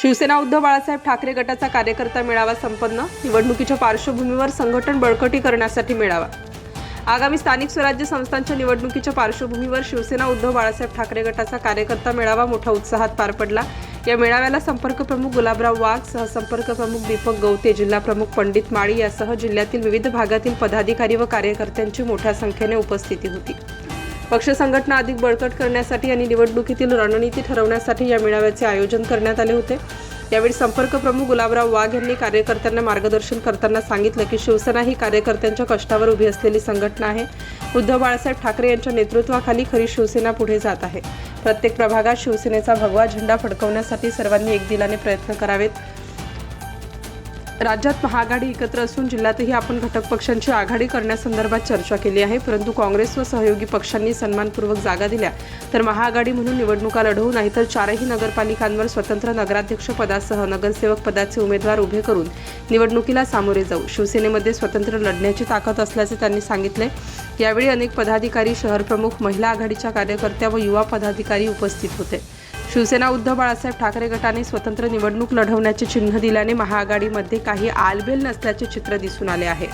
शिवसेना उद्धव बाळासाहेब ठाकरे गटाचा कार्यकर्ता मेळावा संपन्न. निवडणुकीच्या पार्श्वभूमीवर संघटन बळकटी करण्यासाठी मेळावा. आगामी स्थानिक स्वराज्य संस्थांच्या निवडणुकीच्या पार्श्वभूमीवर शिवसेना उद्धव बाळासाहेब ठाकरे गटाचा कार्यकर्ता मेळावा मोठ्या उत्साहात पार पडला. या मेळाव्याला संपर्क प्रमुख गुलाबराव वाघ सहसंपर्क प्रमुख दीपक गवते जिल्हा प्रमुख पंडित माळी यासह जिल्ह्यातील विविध भागातील पदाधिकारी व कार्यकर्त्यांची मोठ्या संख्येने उपस्थिती होती. पक्ष संघटना अधिक बळकट करण्यासाठी आणि निवडणुकीतील रणनीती ठरवण्यासाठी या मेळाव्याचे आयोजन करण्यात आले होते. यावेळी संपर्क प्रमुख गुलाबराव वाघ यांनी कार्यकर्त्यांना मार्गदर्शन करताना सांगितलं की शिवसेना ही कार्यकर्त्यांच्या कष्टावर उभी असलेली संघटना आहे. उद्धव बाळासाहेब ठाकरे यांच्या नेतृत्वाखाली खरी शिवसेना पुढे जात आहे. प्रत्येक प्रभागात शिवसेनेचा भगवा झेंडा फडकवण्यासाठी सर्वांनी एक दिलाने प्रयत्न करावेत. राज्यात महाआघाडी एकत्र असून जिल्ह्यातही आपण घटक पक्षांची आघाडी करण्यासंदर्भात चर्चा केली आहे. परंतु काँग्रेस व सहयोगी पक्षांनी सन्मानपूर्वक जागा दिल्या. तर महाआघाडी म्हणून निवडणुका लढवू नाहीतर चारही नगरपालिकांवर स्वतंत्र नगराध्यक्ष पदासह नगरसेवक पदाचे उमेदवार उभे करून निवडणुकीला सामोरे जाऊ. शिवसेनेमध्ये स्वतंत्र लढण्याची ताकद असल्याचे त्यांनी सांगितले. यावेळी अनेक पदाधिकारी शहरप्रमुख महिला आघाडीच्या कार्यकर्त्या व युवा पदाधिकारी उपस्थित होते. शिवसेना उद्धव बाळासाहेब ठाकरे गटाने स्वतंत्र निवडणूक लढवण्याचे चिन्ह दिल्याने महाआघाडीमध्ये काही आलबेल नसल्याचे चित्र दिसून आले आहे.